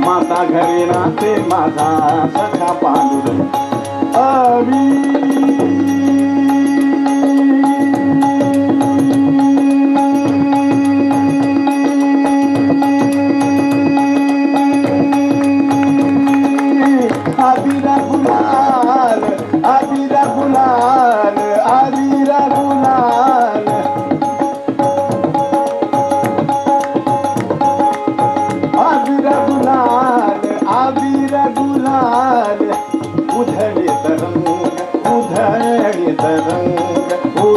माता घरी राहते माझा सखा पांडुरंग. अवी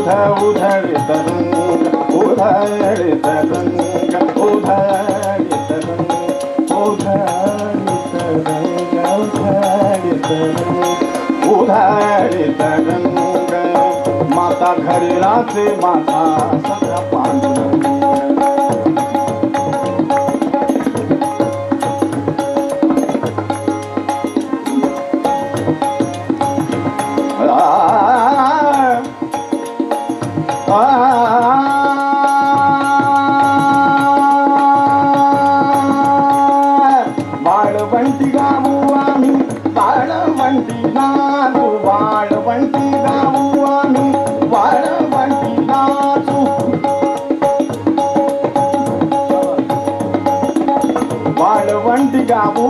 उधा उधा रंग उधळित रंग उधळित रंग उधळित रंग उधळित रंग उधळित रंग माता घरे राहते माता सगळा पांडुरंग वाळवंटी गावू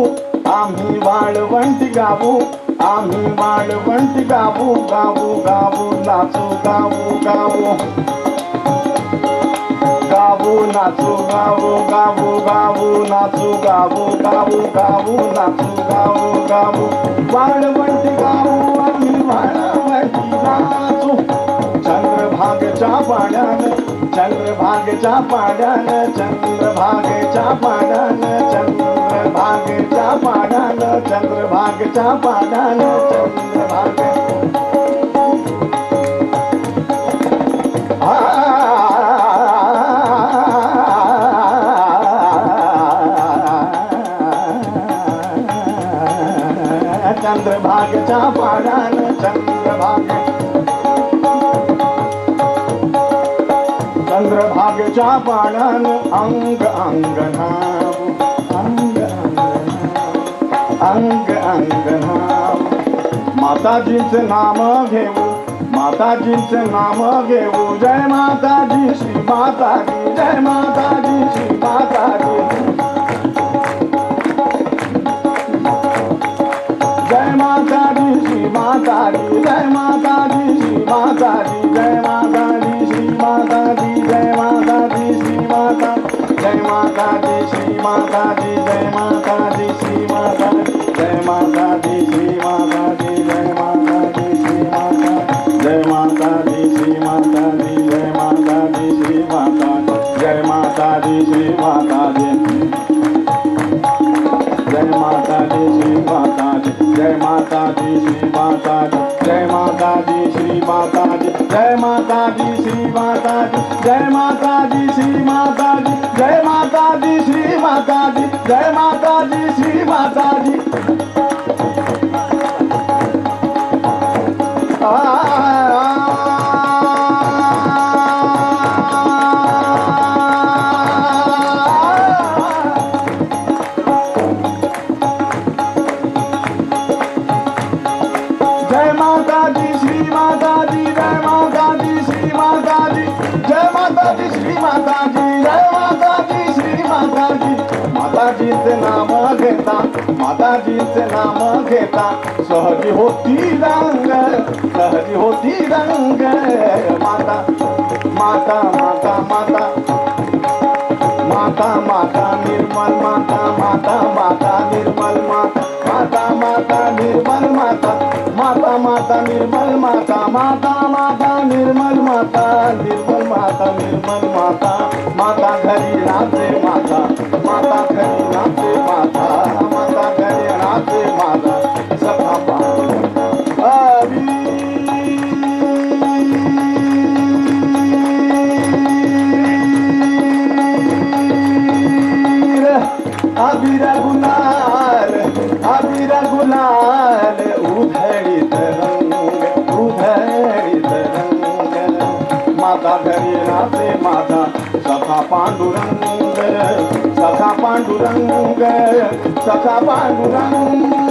आम्ही वाळवंटी गावू आम्ही वाळवंटी गावू गावू गावू नाचू गावू गावू. गावू नाचू गाबू गावू गावू नाचू गाबू गावू गावू नाचू गावू गावू. वाळवंटी गावू आम्ही वाळवंटी नाचू. चंद्रभागच्या पाण्यानं चंद्रभागच्या पाण्यानं चंद्रभागेच्या पाण्यानं तुळशीच्या पानाला चंद्रभागच्या पानान चंद्रभाग चंद्रभागच्या पाडान अंग अंगना अंग अंग नाव अंग माताजींचे नाम घेऊ माताजींचे नाम घेऊ जय माताजी श्री माताजी जय माताजी श्री माताजी. जय माताजी श्री माताजी जय माताजी श्री माताजी जय माताजी श्री माताजी जय माताजी श्री माता जय माताजी श्री माताजी जय माताजी श्री माता जय माताजी श्री माताजी जय माता दी श्री माता दी जय माता दी श्री माता दी जय माता दी श्री माता दी जय माता दी श्री माता दी जय माता दी श्री माता दी maldade, sim, maldade, já é maldade, sim, maldade. Ah, ah, ah. Maldade, maldade, maldade, maldade, maldade, maldade, maldade, maldade, maldade, maldade, maldade, maldade, maldade, maldade, maldade, माताजीचे नाम घेता. सहजी होती रंग सहजी होती रंग. माता माता माता माता. माता माता निर्मल माता माता माता निर्मल माता. माता माता निर्मल माता. माता माता निर्मल माता. माता माता निर्मल माता. निर्मल माता निर्मल उधळीत रंग उधळीत रंग। माता घरी राहते माझा सखा पांडुरंग। सखा पांडुरंग सखा पांडुरंग।